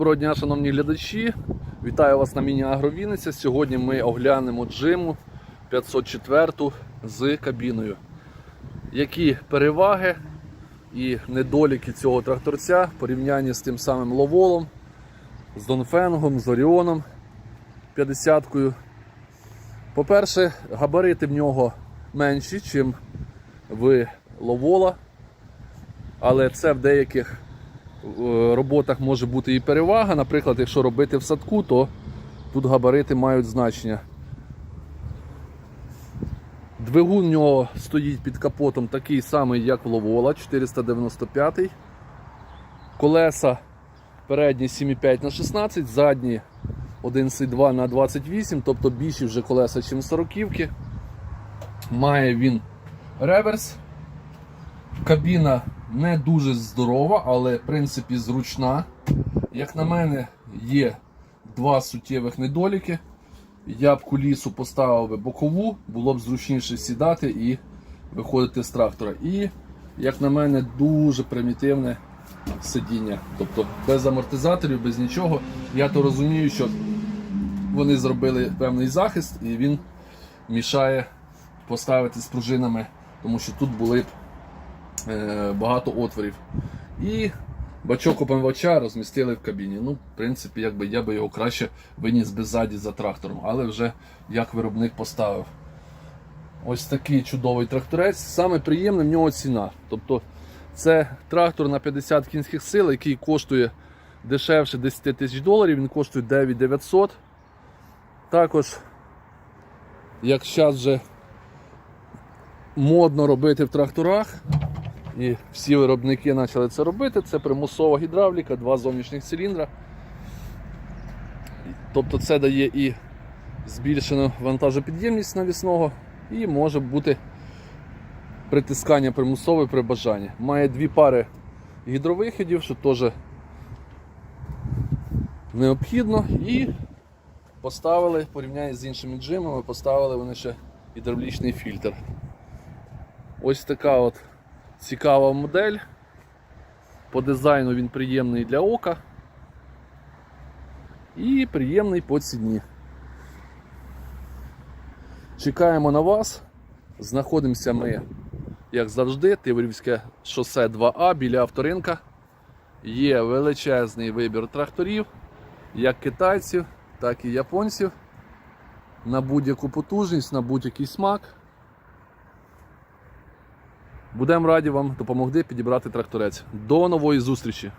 Доброго дня, шановні глядачі. Вітаю вас на міні-агровіниця. Сьогодні ми оглянемо джиму 504 з кабіною. Які переваги і недоліки цього тракторця в порівнянні з тим самим ловолом, з Донфенгом, з Оріоном 50-кою. По-перше, габарити в нього менші, ніж в ловола, але це в деяких роботах може бути і перевага. Наприклад, якщо робити в садку, то тут габарити мають значення. Двигун у нього стоїть під капотом такий самий, як в Ловола 495. Колеса передні 7,5 на 16, задні 11,2 на 28, тобто більші вже колеса, ніж 40-ки. Має він реверс. Кабіна не дуже здорова, але в принципі зручна. Як на мене, є два суттєвих недоліки. Я б кулісу поставив би бокову, було б зручніше сідати і виходити з трактора. І, як на мене, дуже примітивне сидіння. Тобто без амортизаторів, без нічого. Я то розумію, що вони зробили певний захист і він мішає поставити з пружинами, тому що тут були б багато отворів. І бачок опомивача розмістили в кабіні. Ну, в принципі, якби я би його краще виніс би ззаді за трактором, але вже як виробник поставив. Ось такий чудовий тракторець. Саме приємне в нього ціна. Тобто це трактор на 50 кінських сил, який коштує дешевше 10 тисяч доларів, він коштує 9900. Також, як зараз вже модно робити в тракторах, і всі виробники почали це робити. Це примусова гідравліка, два зовнішніх циліндра. Тобто це дає і збільшену вантажопідємність навісного, і може бути притискання примусове при бажанні. Має дві пари гідровиходів, що теж необхідно. І поставили, в з іншими джимами, поставили вони ще гідравлічний фільтр. Ось така от цікава модель. По дизайну він приємний для ока і приємний по ціні. Чекаємо на вас. Знаходимося ми, як завжди, Тиврівське шосе 2А біля авторинка. Є величезний вибір тракторів, як китайців, так і японців. На будь-яку потужність, на будь-який смак. Будемо раді вам допомогти підібрати тракторець. До нової зустрічі!